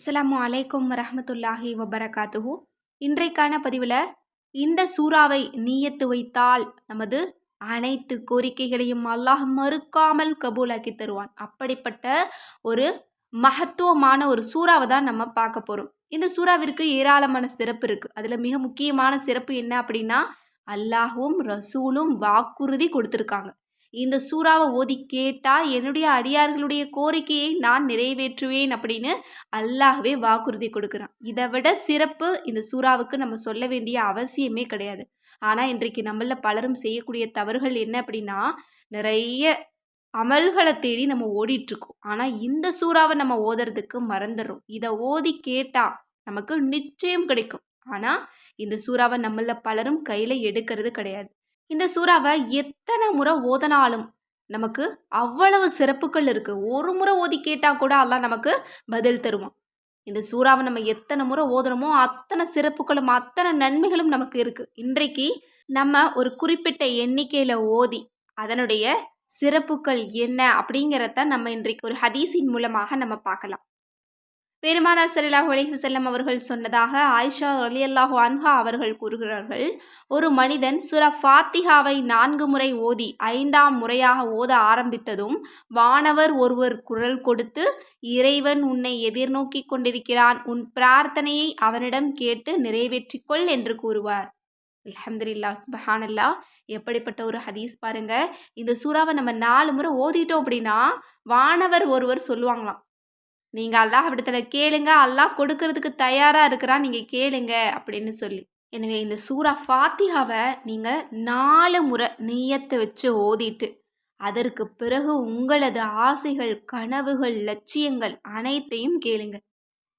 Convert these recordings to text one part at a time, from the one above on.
அஸ்லாம் அலைக்கும் வரஹ்மத்துல்லாஹி வபரகாத்துஹூ. இன்றைக்கான பதிவில் இந்த சூறாவை நீயத்து வைத்தால் நமது அனைத்து கோரிக்கைகளையும் அல்லாஹ் மறுக்காமல் கபூலாக்கி தருவான். அப்படிப்பட்ட ஒரு மகத்துவமான ஒரு சூறாவை தான் நம்ம பார்க்க போகிறோம் இந்த சூறாவிற்கு ஏராளமான சிறப்பு இருக்குது அதில் மிக முக்கியமான சிறப்பு என்ன அப்படின்னா அல்லாஹும் ரசூலும் வாக்குறுதி கொடுத்துருக்காங்க. இந்த சூறாவை ஓதி கேட்டால் என்னுடைய அடியார்களுடைய கோரிக்கையை நான் நிறைவேற்றுவேன் அப்படின்னு அல்லாஹ்வே வாக்குறுதி கொடுக்குறான். இதை விட சிறப்பு இந்த சூறாவுக்கு நம்ம சொல்ல வேண்டிய அவசியமே கிடையாது. ஆனால் இன்றைக்கு நம்மள பலரும் செய்யக்கூடிய தவறுகள் என்ன அப்படின்னா நிறைய அமல்களை தேடி நம்ம ஓடிட்டுருக்கோம். ஆனால் இந்த சூறாவை நம்ம ஓதுறதுக்கு மறந்துடுறோம். இதை ஓதி கேட்டால் நமக்கு நிச்சயம் கிடைக்கும். ஆனால் இந்த சூறாவை நம்மள பலரும் கையில் எடுக்கிறது கிடையாது. இந்த சூறாவை எத்தனை முறை ஓதனாலும் நமக்கு அவ்வளவு சிறப்புகள் இருக்குது ஒரு முறை ஓதி கேட்டால் கூட எல்லாம் நமக்கு பதில் தருவான். இந்த சூறாவை நம்ம எத்தனை முறை ஓதுறோமோ அத்தனை சிறப்புகளும் அத்தனை நன்மைகளும் நமக்கு இருக்குது இன்றைக்கு நம்ம ஒரு குறிப்பிட்ட எண்ணிக்கையில் ஓதி அதனுடைய சிறப்புகள் என்ன அப்படிங்கிறத நம்ம இன்றைக்கு ஒரு ஹதீஸின் மூலமாக நம்ம பார்க்கலாம். பெருமானார் சல்லாஹூ அலைஹி செல்லம் அவர்கள் சொன்னதாக ஆயிஷா அலி அல்லாஹு அன்ஹா அவர்கள் கூறுகிறார்கள் ஒரு மனிதன் சுர ஃபாத்திஹாவை நான்கு முறை ஓதி ஐந்தாம் முறையாக ஓத ஆரம்பித்ததும் வானவர் ஒருவர் குரல் கொடுத்து இறைவன் உன்னை எதிர்நோக்கி கொண்டிருக்கிறான் உன் பிரார்த்தனையை அவனிடம் கேட்டு நிறைவேற்றிக்கொள் என்று கூறுவார். அலமதுல்லா சுபஹானல்லா எப்படிப்பட்ட ஒரு ஹதீஸ் பாருங்க. இந்த சூறாவை நம்ம நாலு முறை ஓதிட்டோம் அப்படின்னா வானவர் ஒருவர் சொல்லுவாங்களாம் நீங்கள் அல்லாஹ் விடத்தில் கேளுங்க அல்லாஹ் கொடுக்கறதுக்கு தயாராக இருக்கிறான் நீங்கள் கேளுங்க அப்படின்னு சொல்லி. எனவே இந்த சூறா ஃபாத்தியாவை நீங்கள் நாலு முறை நீயத்தை வச்சு ஓதிட்டு அதற்கு பிறகு உங்களது ஆசைகள் கனவுகள் லட்சியங்கள் அனைத்தையும் கேளுங்க.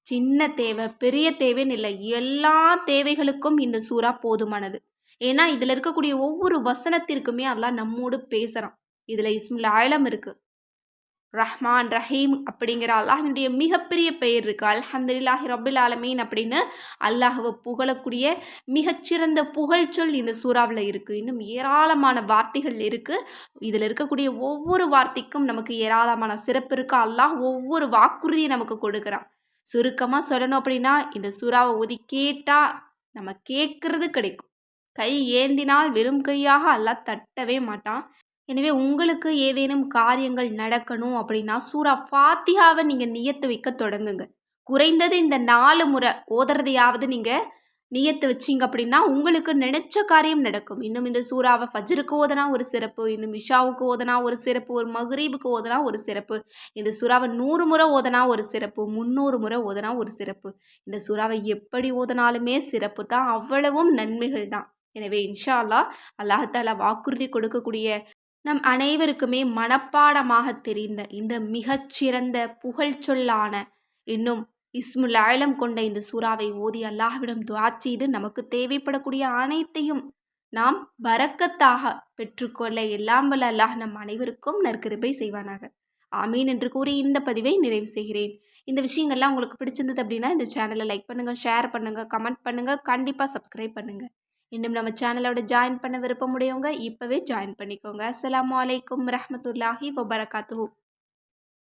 சின்ன தேவை பெரிய தேவைன்னு இல்லை எல்லா தேவைகளுக்கும் இந்த சூறா போதுமானது. ஏன்னா இதில் இருக்கக்கூடிய ஒவ்வொரு வசனத்திற்குமே அல்லாஹ் நம்மோடு பேசுகிறான் இதில் இஸ்முல் ஆழம் இருக்குது ரஹ்மான் ரஹீம் அப்படிங்கிற அல்லாஹினுடைய மிகப்பெரிய பெயர் இருக்குது அல்ஹம்துலில்லாஹி ரபுல் ஆலமீன் அப்படின்னு அல்லாஹுவை புகழக்கூடிய மிகச்சிறந்த புகழ்ச்சொல் இந்த சூறாவில் இருக்குது இன்னும் ஏராளமான வார்த்தைகள் இருக்குது இதில் இருக்கக்கூடிய ஒவ்வொரு வார்த்தைக்கும் நமக்கு ஏராளமான சிறப்பு இருக்குது அல்லாஹ் ஒவ்வொரு வாக்குறுதியை நமக்கு கொடுக்குறான். சுருக்கமாக சொல்லணும் அப்படின்னா இந்த சூறாவை ஒதி கேட்டால் நம்ம கேட்குறது கிடைக்கும். கை ஏந்தினால் வெறும் கையாக அல்லாஹ் தட்டவே மாட்டான். எனவே உங்களுக்கு ஏதேனும் காரியங்கள் நடக்கணும் அப்படின்னா சூறா ஃபாத்தியாவை நீங்கள் நியத்து வைக்க தொடங்குங்க. குறைந்தது இந்த நாலு முறை ஓதுறதையாவது நீங்கள் நியத்து வச்சிங்க அப்படின்னா உங்களுக்கு நினச்ச காரியம் நடக்கும். இன்னும் இந்த சூறாவை ஃபஜ்ருக்கு ஓதனா ஒரு சிறப்பு இன்னும் இஷாவுக்கு ஓதனா ஒரு சிறப்பு ஒரு மகரீபுக்கு ஓதனா ஒரு சிறப்பு இந்த சூறாவை நூறு முறை ஓதனா ஒரு சிறப்பு முந்நூறு முறை ஓதனா ஒரு சிறப்பு. இந்த சூறாவை எப்படி ஓதனாலுமே சிறப்பு தான் அவ்வளவும் நன்மைகள் தான். எனவே இன்ஷா அல்லா அல்லாஹால வாக்குறுதி கொடுக்கக்கூடிய நம் அனைவருக்குமே மனப்பாடமாக தெரிந்த இந்த மிகச்சிறந்த புகழ்ச்சொல்லான இன்னும் இஸ்முல் ஆழம் கொண்ட இந்த சூறாவை ஓதி அல்லாஹ்விடம் துவா செய்து நமக்கு தேவைப்படக்கூடிய அனைத்தையும் நாம் பறக்கத்தாக பெற்றுக்கொள்ள எல்லாம் வல்ல அல்லாஹ் நம் அனைவருக்கும் நற்கிருபை செய்வானாக. ஆமீன் என்று கூறி இந்த பதிவை நிறைவு செய்கிறேன். இந்த விஷயங்கள்லாம் உங்களுக்கு பிடிச்சிருந்தது அப்படின்னா இந்த சேனலை லைக் பண்ணுங்கள் ஷேர் பண்ணுங்கள் கமெண்ட் பண்ணுங்கள் கண்டிப்பாக சப்ஸ்கிரைப் பண்ணுங்கள் இன்னும் நம்ம சேனலோட ஜாயின் பண்ண விருப்பமுடையவங்க இப்போவே ஜாயின் பண்ணிக்கோங்க. அஸ்லாம் வலைக்கம் ரஹமத்துல்லாஹி வபரகாத்து